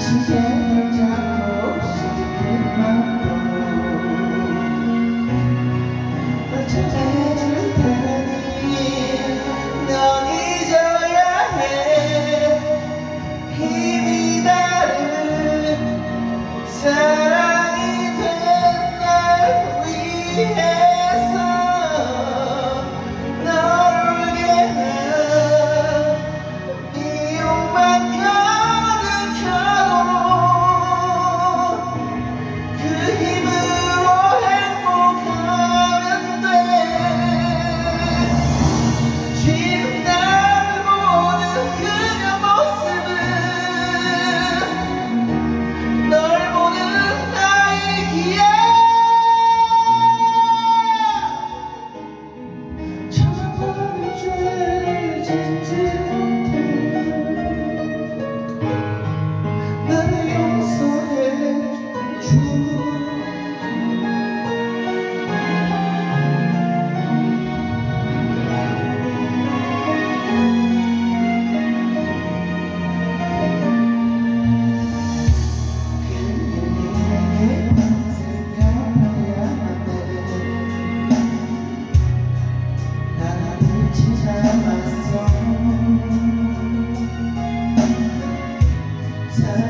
시계를 잡고 싶은 맘도 널 찾아줄 테니 넌 잊어야 해 힘이 다른 사랑이 된 날 time.